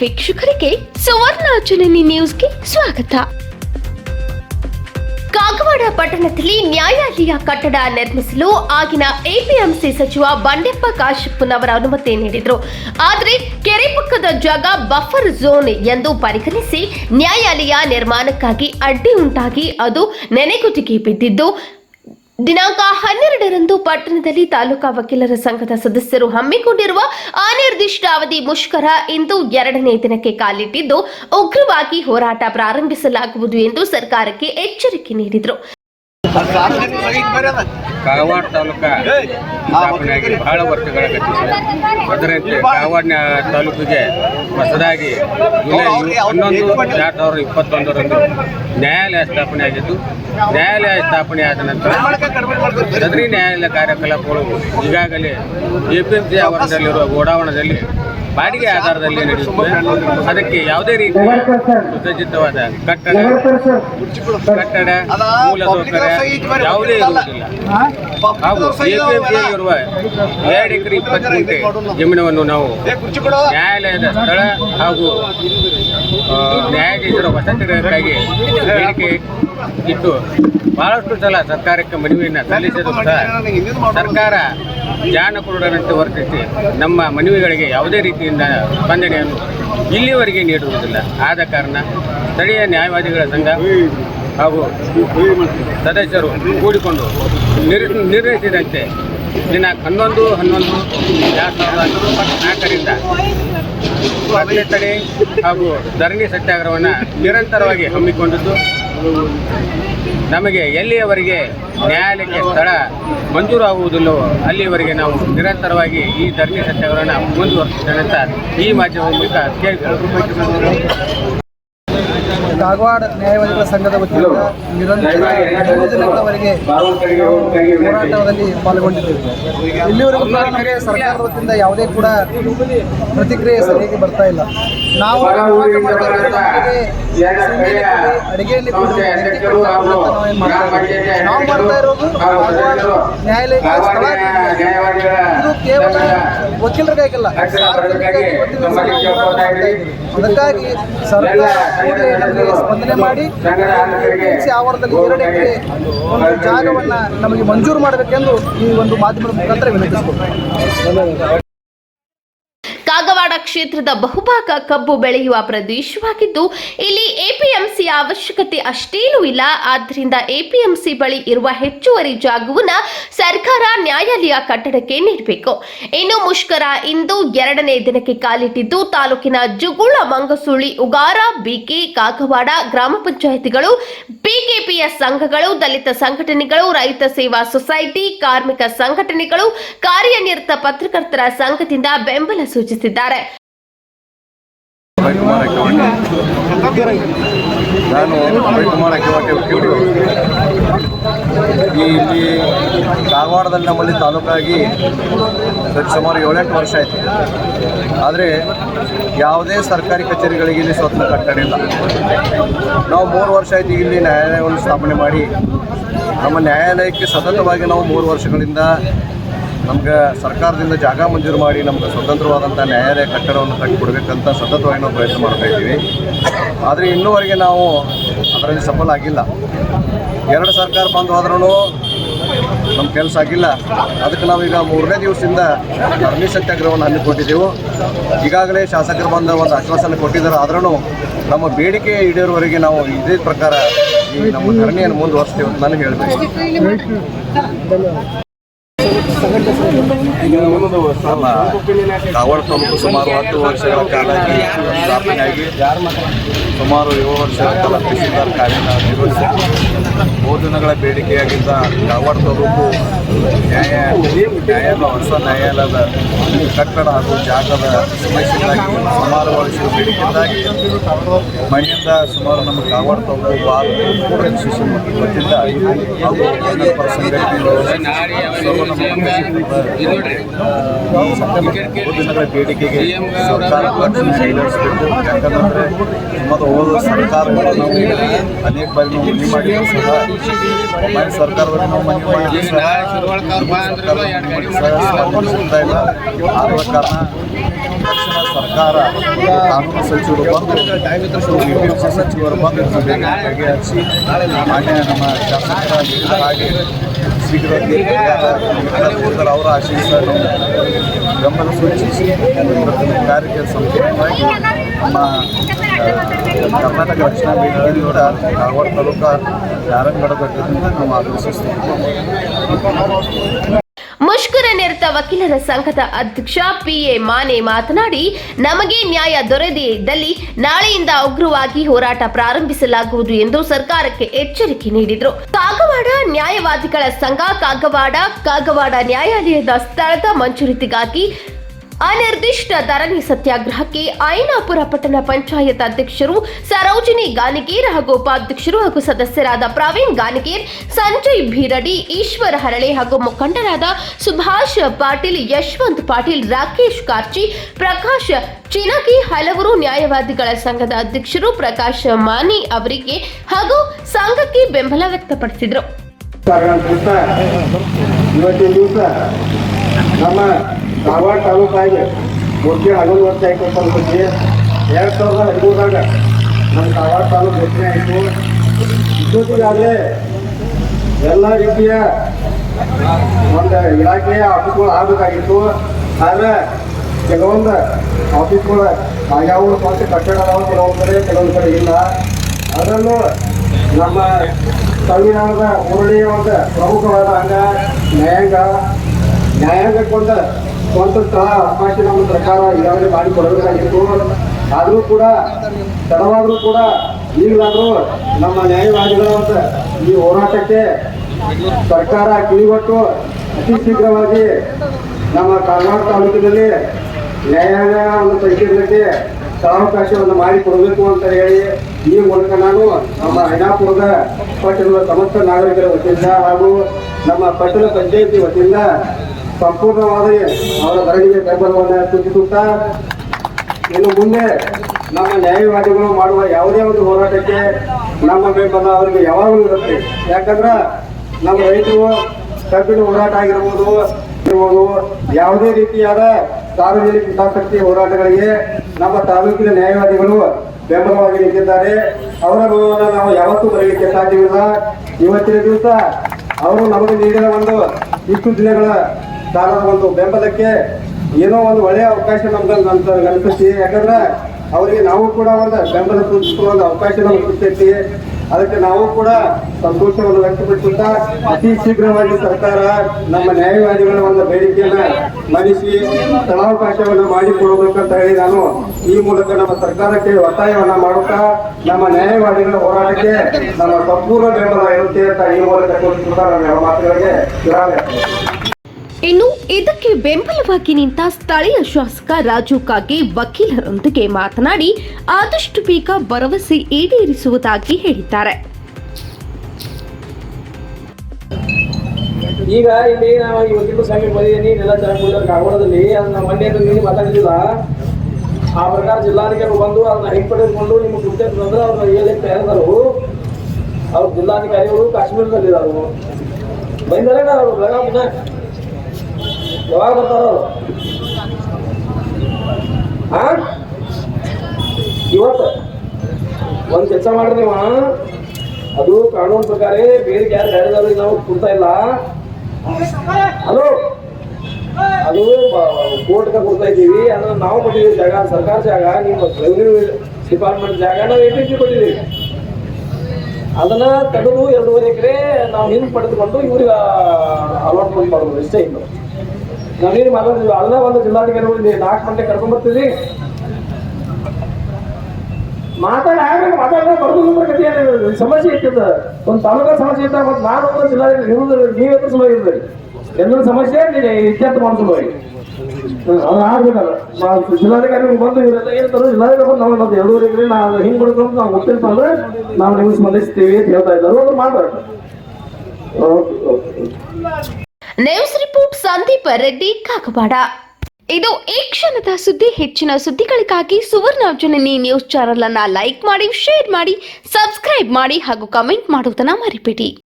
ವೀಕ್ಷಕರಿಗೆ ಸುವರ್ಣ ಜನನಿ ನ್ಯೂಸ್ಗೆ ಸ್ವಾಗತ. ಕಾಗವಾಡ ಪಟ್ಟಣದಲ್ಲಿ ನ್ಯಾಯಾಲಯ ಕಟ್ಟಡ ನಿರ್ಮಿಸಲು ಆಗಿನ ಎಪಿಎಂಸಿ ಸಚಿವ ಬಂಡೆಪ್ಪ ಕಾಶಪ್ಪನವರ ಅನುಮತಿ ನೀಡಿದ್ರು. ಆದರೆ ಕೆರೆ ಪಕ್ಕದ ಜಾಗ ಬಫರ್ ಝೋನ್ ಎಂದು ಪರಿಗಣಿಸಿ ನ್ಯಾಯಾಲಯ ನಿರ್ಮಾಣಕ್ಕಾಗಿ ಅಡ್ಡಿ ಉಂಟಾಗಿ ಅದು ನೆನೆಗುದಿಗೆ ಬಿದ್ದಿದ್ದು ದಿನಾಂಕ ಹನ್ನೆರಡರಂದು ಪಟ್ಟಣದಲ್ಲಿ ತಾಲೂಕಾ ವಕೀಲರ ಸಂಘದ ಸದಸ್ಯರು ಹಮ್ಮಿಕೊಂಡಿರುವ ಅನಿರ್ದಿಷ್ಟ ಅವಧಿ ಮುಷ್ಕರ ಇಂದು ಎರಡನೇ ದಿನಕ್ಕೆ ಕಾಲಿಟ್ಟಿದ್ದು, ಉಗ್ರವಾಗಿ ಹೋರಾಟ ಪ್ರಾರಂಭಿಸಲಾಗುವುದು ಎಂದು ಸರ್ಕಾರಕ್ಕೆ ಎಚ್ಚರಿಕೆ ನೀಡಿದರು. ಕಾಗವಾಡ ತಾಲೂಕ ಸ್ಥಾಪನೆಯಾಗಿ ಬಹಳ ವರ್ಷಗಳ ಕಟ್ಟಿದೆ ಅದರಂತೆ ಕಾಗವಾಡ ತಾಲೂಕಿಗೆ ಹೊಸದಾಗಿ ಜುಲೈ ಹನ್ನೊಂದು ಎರಡು ಸಾವಿರದ ಇಪ್ಪತ್ತೊಂದರಂದು ನ್ಯಾಯಾಲಯ ಸ್ಥಾಪನೆಯಾಗಿದ್ದು, ನ್ಯಾಯಾಲಯ ಸ್ಥಾಪನೆ ಆದ ನಂತರ ಸದರಿ ನ್ಯಾಯಾಲಯ ಕಾರ್ಯಕಲಾಪಗಳು ಈಗಾಗಲೇ ಎಪಿಎಂಸಿ ಆವರಣದಲ್ಲಿರುವ ಗೋಡಾವಣದಲ್ಲಿ ಬಾಡಿಗೆ ಆಧಾರದಲ್ಲಿ ನಡೆಯುತ್ತದೆ ಅದಕ್ಕೆ ಯಾವುದೇ ರೀತಿಯ ಸುಸಜ್ಜಿತವಾದ ಕಟ್ಟಡ ಕಟ್ಟಡ ಮೂಲಸೌಕರ್ಯ ಯಾವುದೇ ಇರುವುದಿಲ್ಲ. ಹಾಗೂ ಇರುವ ಎರಡು ಎಕರೆ ಇಪ್ಪತ್ತು ಗಂಟೆ ಜಮೀನವನ್ನು ನಾವು ನ್ಯಾಯಾಲಯದ ಸ್ಥಳ ಹಾಗೂ ನ್ಯಾಯಾಧೀಶರ ವಸತಿಗಳಿಗಾಗಿ ಬೇಡಿಕೆ ಇಟ್ಟು ಬಹಳಷ್ಟು ಸಲ ಸರ್ಕಾರಕ್ಕೆ ಮನವಿಯನ್ನು ಸಲ್ಲಿಸಿದ ಸರ್ಕಾರ ಜಾಣ ವರ್ತಿಸಿ ನಮ್ಮ ಮನವಿಗಳಿಗೆ ಯಾವುದೇ ರೀತಿಯಿಂದ ಸ್ಪಂದನೆಯನ್ನು ಇಲ್ಲಿವರೆಗೆ ನೀಡುವುದಿಲ್ಲ ಆದ ಕಾರಣ ಸ್ಥಳೀಯ ನ್ಯಾಯವಾದಿಗಳ ಸಂಘ ಹಾಗೂ ಸದಸ್ಯರು ಕೂಡಿಕೊಂಡು ನಿರ್ ನಿರ್ಣಯಿಸಿದಂತೆ ದಿನಾಂಕ ಹನ್ನೊಂದು ಹನ್ನೊಂದು ಎರಡು ಸಾವಿರದ ತಡೆ ಹಾಗೂ ಧರಣಿ ಸತ್ಯಾಗ್ರಹವನ್ನು ನಿರಂತರವಾಗಿ ಹಮ್ಮಿಕೊಂಡಿದ್ದು ನಮಗೆ ಎಲ್ಲಿಯವರೆಗೆ ನ್ಯಾಯಾಲಯಕ್ಕೆ ಸ್ಥಳ ಮಂಜೂರಾಗುವುದಿಲ್ಲವೋ ಅಲ್ಲಿಯವರೆಗೆ ನಾವು ನಿರಂತರವಾಗಿ ಈ ಧರಣಿ ಸತ್ಯಗಳನ್ನು ಮುಂದುವರಿಸುತ್ತೇನೆ ಅಂತ ಈ ಮಾಧ್ಯಮದ ಮೂಲಕ ಕೇಳಿಕೊಳ್ಳುತ್ತೇನೆ ಕಾಗವಾಡ ನ್ಯಾಯವಾದಿಗಳ ಸಂಘದ ವತಿಯಿಂದ ನಿರಂತರ ಎರಡು ದಿನಗಳವರೆಗೆ ಹೋರಾಟದಲ್ಲಿ ಪಾಲ್ಗೊಂಡಿದ್ದೇವೆ. ಇಲ್ಲಿವರೆಗೂ ಕೂಡ ನಮಗೆ ಸರ್ಕಾರದ ವತಿಯಿಂದ ಯಾವುದೇ ಕೂಡ ಪ್ರತಿಕ್ರಿಯೆ ಸರಿಯಾಗಿ ಬರ್ತಾ ಇಲ್ಲ. ನಾವು ಅಡಿಗೆಯಲ್ಲಿ. ನಾವು ಮಾಡ್ತಾ ಇರೋದು ನ್ಯಾಯಾಲಯ ನ್ಯಾಯಾಲಯಕ್ಕೆ ಸ್ಥಳ ಇದು ಕೇವಲ ವಕೀಲರಿಗಾಗಿಲ್ಲ. ಅದಕ್ಕಾಗಿ ಸರ್ಕಾರ ಕೂಡಲೇ ನಮಗೆ ಸ್ಪಂದನೆ ಮಾಡಿ ಎಪಿಎಂಸಿ ಆವರಣದಲ್ಲಿ ಎರಡು ಎಕರೆ ಒಂದು ಜಾಗವನ್ನು ನಮಗೆ ಮಂಜೂರು ಮಾಡಬೇಕೆಂದು ಈ ಒಂದು ಮಾಧ್ಯಮದ ಮುಖಾಂತರ ವಿನಂತಿಸಿಕೊಂಡು ಕ್ಷೇತ್ರದ ಬಹುಭಾಗ ಕಬ್ಬು ಬೆಳೆಯುವ ಪ್ರದೇಶವಾಗಿದ್ದು, ಇಲ್ಲಿ ಎಪಿಎಂಸಿ ಅವಶ್ಯಕತೆ ಅಷ್ಟೇನೂ ಇಲ್ಲ. ಆದ್ದರಿಂದ ಎಪಿಎಂಸಿ ಬಳಿ ಇರುವ ಹೆಚ್ಚುವರಿ ಜಾಗವನ್ನು ಸರ್ಕಾರ ನ್ಯಾಯಾಲಯ ಕಟ್ಟಡಕ್ಕೆ ನೀಡಬೇಕು. ಇನ್ನು ಮುಷ್ಕರ ಇಂದು ಎರಡನೇ ದಿನಕ್ಕೆ ಕಾಲಿಟ್ಟಿದ್ದು, ತಾಲೂಕಿನ ಜುಗುಳ, ಮಂಗಸುಳಿ, ಉಗಾರ, ಬಿಕೆ, ಕಾಗವಾಡ ಗ್ರಾಮ ಪಂಚಾಯಿತಿಗಳು ಬಿಕೆಪಿಯ ಸಂಘಗಳು, ದಲಿತ ಸಂಘಟನೆಗಳು, ರೈತ ಸೇವಾ ಸೊಸೈಟಿ, ಕಾರ್ಮಿಕ ಸಂಘಟನೆಗಳು, ಕಾರ್ಯನಿರತ ಪತ್ರಕರ್ತರ ಸಂಘದಿಂದ ಬೆಂಬಲ ಸೂಚಿಸಿದ್ದಾರೆ. ರವಿಕುಮಾರ ಕೆವಾಟಿ ನಾನು ಅಭಯ್ ಕುಮಾರ್ ಈ ಇಲ್ಲಿ ಧಾರವಾಡದಲ್ಲಿ ನಮ್ಮಲ್ಲಿ ತಾಲೂಕಾಗಿ ಸುಮಾರು ಏಳೆಂಟು ವರ್ಷ ಆಯಿತು. ಆದರೆ ಯಾವುದೇ ಸರ್ಕಾರಿ ಕಚೇರಿಗಳಿಗೆ ಇಲ್ಲಿ ಸ್ವತಂತ್ರ ಕಟ್ಟಡ ಇಲ್ಲ. ನಾವು ಮೂರು ವರ್ಷ ಆಯಿತು ಇಲ್ಲಿ ನ್ಯಾಯಾಲಯವನ್ನು ಸ್ಥಾಪನೆ ಮಾಡಿ. ನಮ್ಮ ನ್ಯಾಯಾಲಯಕ್ಕೆ ಸತತವಾಗಿ ನಾವು ಮೂರು ವರ್ಷಗಳಿಂದ ನಮ್ಗೆ ಸರ್ಕಾರದಿಂದ ಜಾಗ ಮಂಜೂರು ಮಾಡಿ ನಮ್ಗೆ ಸ್ವತಂತ್ರವಾದಂಥ ನ್ಯಾಯಾಲಯ ಕಟ್ಟಡವನ್ನು ಕಟ್ಟಿಕೊಡ್ಬೇಕಂತ ಸತತವಾಗಿ ನಾವು ಪ್ರಯತ್ನ ಮಾಡ್ತಾ ಇದ್ದೀವಿ. ಆದರೆ ಇನ್ನೂವರೆಗೆ ನಾವು ಅದರಲ್ಲಿ ಸಫಲ ಆಗಿಲ್ಲ. ಎರಡು ಸರ್ಕಾರ ಬಂದು ಹೋದ್ರೂ ನಮ್ಮ ಕೆಲಸ ಆಗಿಲ್ಲ. ಅದಕ್ಕೆ ನಾವೀಗ ಮೂರನೇ ದಿವಸದಿಂದ ಧರ್ಮಿ ಸತ್ಯಾಗ್ರಹವನ್ನು ಹಮ್ಮಿಕೊಂಡಿದ್ದೆವು. ಈಗಾಗಲೇ ಶಾಸಕರು ಬಂದ ಒಂದು ಆಶ್ವಾಸನೆ ಕೊಟ್ಟಿದ್ದಾರೆ. ಆದ್ರೂ ನಮ್ಮ ಬೇಡಿಕೆ ಈಡೇರುವವರೆಗೆ ನಾವು ಇದೇ ಪ್ರಕಾರ ಈ ನಮ್ಮ ಧರಣಿಯನ್ನು ಮುಂದುವರಿಸ್ತೇವೆ ಅಂತ ನಾನು ಹೇಳಬೇಕು ಕಾವಡ ತಾಲೂಕು ಸುಮಾರು ಹತ್ತು ವರ್ಷಗಳ ಕಾಲ ಸ್ಥಾಪನೆಯಾಗಿ ಸುಮಾರು ಏಳು ವರ್ಷಗಳ ಕಾಲ ತಹಸೀಲ್ದಾರ್ ಕಾರ್ಯ ನಿರ್ವಹಿಸಿ, ಮೂರು ದಿನಗಳ ಬೇಡಿಕೆಯಾಗಿದ್ದ ಕಾವಡ ತಾಲೂಕು ನ್ಯಾಯ ನ್ಯಾಯಾಲಯ ಹೊಸ ನ್ಯಾಯಾಲಯದ ಕಟ್ಟಡ ಹಾಗೂ ಜಾಗದ ಸುಮಾರು ವರ್ಷಗಳ ಬೇಡಿಕೆಯಿಂದಾಗಿ ಮನೆಯಿಂದ ಸುಮಾರು ನಮ್ಮ ಕಾವಾಡ ತಾಲೂಕು ಬಾಲ್ ಶಿಶು ವತಿಯಿಂದ ಹಾಗೂ ಜನಪರ ಸಂಘಟನೆಗಳು ದಿನಗಳ ಬೇಡಿಕೆಗೆ ಸರ್ಕಾರ ಈಡೇರಿಸಬೇಕು ಯಾಕಂದ್ರೆ ಮತ್ತು ಹೋದ ಸರ್ಕಾರಗಳು ನಾವು ಅನೇಕ ಬಾರಿ ನಾವು ಮನವಿ ಮಾಡಿದ್ರು ಸಹ. ನಾವು ಮನವಿ ಮಾಡಿದ್ರು ಆದ ಕಾರಣ ತಕ್ಷಣ ಸರ್ಕಾರ ಕಾನೂನು ಸಚಿವರು ಬಂದು ಸಚಿವರು ಬಂದು ಬಗೆಹರಿಸಿ ಮಾನ್ಯ ನಮ್ಮ ಶಾಸಕರ ಹಾಗೆ ಶೀಘ್ರದಲ್ಲಿ ಅವರ ಆಶೀರ್ವಾದ ಬೆಂಬಲ ಸೂಚಿಸಿ. ಕಾರ್ಯಕ್ಕೆ ಸಂಪೂರ್ಣವಾಗಿ ನಮ್ಮ ಕರ್ನಾಟಕ ರಕ್ಷಣಾ ವೇದಿಕೆಯಿಂದ ಧಾರವಾಡ ತಾಲೂಕಾ ನಾವು ಆದೇಶಿಸ್ತೀವಿ ಮುಷ್ಕರ ನಿರತ ವಕೀಲರ ಸಂಘದ ಅಧ್ಯಕ್ಷ ಪಿಎ ಮಾನೆ ಮಾತನಾಡಿ, ನಮಗೆ ನ್ಯಾಯ ದೊರೆದೇ ಇದ್ದಲ್ಲಿ ನಾಳೆಯಿಂದ ಉಗ್ರವಾಗಿ ಹೋರಾಟ ಪ್ರಾರಂಭಿಸಲಾಗುವುದು ಎಂದು ಸರ್ಕಾರಕ್ಕೆ ಎಚ್ಚರಿಕೆ ನೀಡಿದರು. ಕಾಗವಾಡ ನ್ಯಾಯವಾದಿಗಳ ಸಂಘ, ಕಾಗವಾಡ ಕಾಗವಾಡ ನ್ಯಾಯಾಲಯದ ಸ್ಥಳದ ಮಂಜೂರಿತಿಗಾಗಿ ಅನಿರ್ದಿಷ್ಟ ಧರಣಿ ಸತ್ಯಾಗ್ರಹಕ್ಕೆ ಐನಾಪುರ ಪಟ್ಟಣ ಪಂಚಾಯತ್ ಅಧ್ಯಕ್ಷರು ಸರೋಜಿನಿ ಗಾನಿಗೇರ್ ಹಾಗೂ ಉಪಾಧ್ಯಕ್ಷರು ಹಾಗೂ ಸದಸ್ಯರಾದ ಪ್ರವೀಣ್ ಗಾನಿಗೇರ್, ಸಂಜಯ್ ಭೀರಡಿ, ಈಶ್ವರ ಹರಳೆ ಹಾಗೂ ಮುಖಂಡರಾದ ಸುಭಾಷ್ ಪಾಟೀಲ್, ಯಶವಂತ್ ಪಾಟೀಲ್, ರಾಕೇಶ್ ಕಾರ್ಚಿ, ಪ್ರಕಾಶ್ ಚಿನಕಿ ಹಲವರು ನ್ಯಾಯವಾದಿಗಳ ಸಂಘದ ಅಧ್ಯಕ್ಷರು ಪ್ರಕಾಶ್ ಮಾನಿ ಅವರಿಗೆ ಹಾಗೂ ಸಂಘಕ್ಕೆ ಬೆಂಬಲ ವ್ಯಕ್ತಪಡಿಸಿದರು. ಅಂತ ತಾಲೂಕು ಧಾರವಾಡ ತಾಲೂಕಾಗಿ ಮುಖ್ಯ ಹಗಲು ವರ್ಷ ಆಯ್ತು ಸಂಸ್ಥೆ ಎರಡು ಸಾವಿರದ ಹದಿಮೂರಾಗ ನಮ್ಮ ಧಾರವಾಡ ತಾಲೂಕು ಘೋಷಣೆ ಆಯಿತು. ಇಷ್ಟೊತ್ತಿಗಾಗಲೇ ಎಲ್ಲ ರೀತಿಯ ಒಂದು ಇಲಾಖೆಯ ಆಫೀಸ್ಗಳು ಆಗಬೇಕಾಗಿತ್ತು. ಆದರೆ ಕೆಲವೊಂದು ಆಫೀಸ್ಗಳು ಯಾವ ಸ್ವಂತ ಕಟ್ಟಡ ಅದಾವ ಕೆಲವೊಂದು ಕಡೆ ಕೆಲವೊಂದು ಕಡೆ ಇಲ್ಲ. ಅದರಲ್ಲೂ ನಮ್ಮ ಸಂವಿಧಾನದ ಮೂರನೆಯ ಒಂದು ಪ್ರಮುಖವಾದ ಅಂಗ ನ್ಯಾಯಾಂಗ. ನ್ಯಾಯಾಂಗಕ್ಕೊಂದು ಸ್ವಂತ ಅವಕಾಶ ನಮ್ಮ ಸರ್ಕಾರ ಈಗಾಗಲೇ ಮಾಡಿ ಕೊಡಬೇಕಾಗಿತ್ತು ಆದರೂ ಕೂಡ, ತಡವಾದರೂ ಕೂಡ ಈಗಲಾದರೂ ನಮ್ಮ ನ್ಯಾಯವಾದಿಗಳ ಈ ಹೋರಾಟಕ್ಕೆ ಸರ್ಕಾರ ಕಿವಿಗೊಟ್ಟು ಅತಿ ಶೀಘ್ರವಾಗಿ ನಮ್ಮ ಕಾರವಾರ ತಾಲೂಕಿನಲ್ಲಿ ನ್ಯಾಯಾಂಗ ಒಂದು ಸಂಕೀರ್ಣಕ್ಕೆ ಸ್ಥಳಾವಕಾಶವನ್ನು ಮಾಡಿಕೊಡಬೇಕು ಅಂತ ಹೇಳಿ ಈ ಮೂಲಕ ನಾನು ನಮ್ಮ ಐನಾಪುರದ ಪಟ್ಟಣದ ಸಮಸ್ತ ನಾಗರಿಕರ ವತಿಯಿಂದ ಹಾಗೂ ನಮ್ಮ ಪಟ್ಟಣ ಪಂಚಾಯಿತಿ ವತಿಯಿಂದ ಸಂಪೂರ್ಣವಾಗಿ ಅವರ ಧರಣಿಗೆ ಬೆಂಬಲವನ್ನು ಸೂಚಿಸುತ್ತಾ, ಇನ್ನು ಮುಂದೆ ನಮ್ಮ ನ್ಯಾಯವಾದಿಗಳು ಮಾಡುವ ಯಾವುದೇ ಒಂದು ಹೋರಾಟಕ್ಕೆ ನಮ್ಮ ಬೆಂಬಲ ಅವರಿಗೆ ಯಾವಾಗಲೂ ಇರುತ್ತೆ. ಯಾಕಂದ್ರೆ ನಮ್ಮ ರೈತರು ಕಬ್ಬಿನ ಹೋರಾಟ ಆಗಿರ್ಬೋದು ಇರ್ಬೋದು ಯಾವುದೇ ರೀತಿಯಾದ ಸಾರ್ವಜನಿಕ ಹಿತಾಸಕ್ತಿ ಹೋರಾಟಗಳಿಗೆ ನಮ್ಮ ತಾಲೂಕಿನ ನ್ಯಾಯವಾದಿಗಳು ಬೆಂಬಲವಾಗಿ ನಿಂತಿದ್ದಾರೆ ಅವರ ಬೆಂಬಲ ನಾವು ಯಾವತ್ತೂ ಬರಲಿಕ್ಕೆ ಸಾಧ್ಯವಿಲ್ಲ. ಇವತ್ತಿನ ದಿವಸ ಅವರು ನಮಗೆ ನೀಡಿದ ಒಂದು ಇಷ್ಟು ದಿನಗಳ ಕಾಲದ ಒಂದು ಬೆಂಬಲಕ್ಕೆ ಏನೋ ಒಂದು ಒಳ್ಳೆಯ ಅವಕಾಶ ನಮ್ದಲ್ಲಿ ನಮ್ಮ ಅನಿಸ್ತೈತಿ ಯಾಕಂದ್ರೆ ಅವರಿಗೆ ನಾವು ಕೂಡ ಒಂದು ಬೆಂಬಲ ಸೂಚಿಸುವ ಅವಕಾಶ ನಮ್ಗೆ ಸಿಗ್ತೈತಿ ಅದಕ್ಕೆ ನಾವು ಕೂಡ ಸಂತೋಷವನ್ನು ವ್ಯಕ್ತಪಡಿಸುತ್ತಾ ಅತಿ ಶೀಘ್ರವಾಗಿ ಸರ್ಕಾರ ನಮ್ಮ ನ್ಯಾಯವಾದಿಗಳ ಒಂದು ಬೇಡಿಕೆಯನ್ನ ಮನ್ನಿಸಿ ಸ್ಥಳಾವಕಾಶವನ್ನು ಮಾಡಿಕೊಡಬೇಕಂತ ಹೇಳಿ ನಾನು ಈ ಮೂಲಕ ನಮ್ಮ ಸರ್ಕಾರಕ್ಕೆ ಒತ್ತಾಯವನ್ನ ಮಾಡುತ್ತಾ ನಮ್ಮ ನ್ಯಾಯವಾದಿಗಳ ಹೋರಾಟಕ್ಕೆ ನಮ್ಮ ಸಂಪೂರ್ಣ ಬೆಂಬಲ ಇರುತ್ತೆ ಅಂತ ಈ ಮೂಲಕ ತೋರಿಸುತ್ತಾ ನನ್ನ ಮಾತುಗಳಿಗೆ ಇನ್ನು ಇದಕ್ಕೆ ಬೆಂಬಲವಾಗಿ ನಿಂತ ಸ್ಥಳೀಯ ಶಾಸಕ ರಾಜು ಕಾಗೆ ವಕೀಲರೊಂದಿಗೆ ಮಾತನಾಡಿ ಆದಷ್ಟು ಬೇಗ ಭರವಸೆ ಈಡೇರಿಸುವುದಾಗಿ ಹೇಳಿದ್ದಾರೆ. ಈಗ ಇಲ್ಲಿ ನಾವು ಇವತ್ತಿಗೂ ಸಂಘಕ್ಕೆ ಬಂದಿದ್ದೀನಿ ನೆಲ ಚೆನ್ನಾಗಿ ಕಾಗವಾಡದಲ್ಲಿ ಅದನ್ನ ಮೊನ್ನೆ ನೀವು ಮಾತಾಡಿದಿಲ್ಲ ಆ ಪ್ರಕಾರ ಜಿಲ್ಲಾಧಿಕಾರಿ ಬಂದು ಅದನ್ನ ಹಿಂಪಡೆದುಕೊಂಡು ನಿಮ್ಗೆ ಗುರ್ತೈತೆ ಅಂದ್ರೆ ಅವ್ರನ್ನ ಹೇಳಿ ತಯಾರಿದರು ಅವ್ರು ಜಿಲ್ಲಾಧಿಕಾರಿಗಳು ಕಾಶ್ಮೀರದಲ್ಲಿದ್ದಾರೆ ಬಂದರೆ ಅವರು ಬೆಳಗಾವಿನ ಯಾವಾಗ ಬರ್ತಾರ? ಇವತ್ತು. ಒಂದು ಕೆಲಸ ಮಾಡ್ರಿ ನೀವು ಅದು ಕಾನೂನು ಪ್ರಕಾರ ಬೇರೆ ಯಾರು ಹೇಳಿದವ್ರಿಗೆ ನಾವು ಕೊಡ್ತಾ ಇಲ್ಲ. ಹಲೋ? ಅದು ಕೋರ್ಟ್ ಕೊಡ್ತಾ ಇದ್ದೀವಿ. ಅಂದ್ರೆ ನಾವು ಕೊಟ್ಟಿದ್ದೀವಿ ಜಾಗ, ಸರ್ಕಾರ ಜಾಗ, ನಿಮ್ಮ ರೆವಿನ್ಯೂ ಡಿಪಾರ್ಟ್ಮೆಂಟ್ ಜಾಗ, ನಾವು ಎ ಟಿ ಕೊಟ್ಟಿದ್ದೀವಿ. ಅದನ್ನ ತೆಗೆದು ಎರಡೂವರೆ ಎಕರೆ ನಾವು ಹಿಂದೆ ಪಡೆದುಕೊಂಡು ಇವ್ರಿಗೆ ಅಲಾಟ್ಮೆಂಟ್ ಮಾಡಬಹುದು ಇಷ್ಟೇ ಇನ್ನು ನಾವೇನು ಮಾಡೋದಿಲ್ಲ ಅಲ್ಲ, ಒಂದು ಜಿಲ್ಲಾಧಿಕಾರಿಗಳು ನಾಲ್ಕು ಗಂಟೆ ಕರ್ಕೊಂಡ್ಬರ್ತೀವಿ ಮಾತಾಡ ಮಾತಾಡಿದ್ರೆ ಬರ್ದು. ಸಮಸ್ಯೆ ಇರ್ತದ ಒಂದು ತಾಲೂಕ ಸಮಸ್ಯೆ ಇದ್ದಾಗ ಮತ್ತೆ ನಾನು ಒಂದು ಜಿಲ್ಲಾಧಿಕಾರಿ, ನೀವು ನೀವು ಎದುರು ಸಮಯ ಇರ್ತೀರಿ ಎಲ್ಲರ ಸಮಸ್ಯೆ ನೀನು ಇತ್ಯರ್ಥ ಮಾಡಿಸ್ಬೋದು ಅವ್ರು ಆಗ್ಬೇಕಲ್ಲ. ನಾವು ಜಿಲ್ಲಾಧಿಕಾರಿ ಬಂದು ಇವರೆಲ್ಲ ಜಿಲ್ಲಾಧಿಕಾರಿ ಬಂದು ನಾವು ಎಕರೆ ನಾವು ಹಿಂಗೆ ಬಿಡ್ಕೊಂಡು ನಾವು ಗೊತ್ತಿಲ್ಲ ಅಂದ್ರೆ ನಾವು ನಿಮ್ಗೆ ಸ್ಪಂದಿಸ್ತೀವಿ ಅಂತ ಹೇಳ್ತಾ ಇದ್ದಾರೆ. ಅವ್ರು ಮಾಡ್ಬಾರ್ದು okay okay. News report Sandeep Reddy Kagwad ಇದು ಈ ಕ್ಷಣದ ಸುದ್ದಿ, ಹೆಚ್ಚಿನ ಸುದ್ದಿಗಳಿಗಾಗಿ ಸುವರ್ಣ ಜನನಿ ನ್ಯೂಸ್ ಚಾನೆಲ್ ಅನ್ನ ಲೈಕ್ ಮಾಡಿ ಶೇರ್ ಮಾಡಿ ಸಬ್ಸ್ಕ್ರೈಬ್ ಮಾಡಿ ಹಾಗೂ ಕಮೆಂಟ್ ಮಾಡುವುದನ್ನ ಮರಿಬೇಡಿ.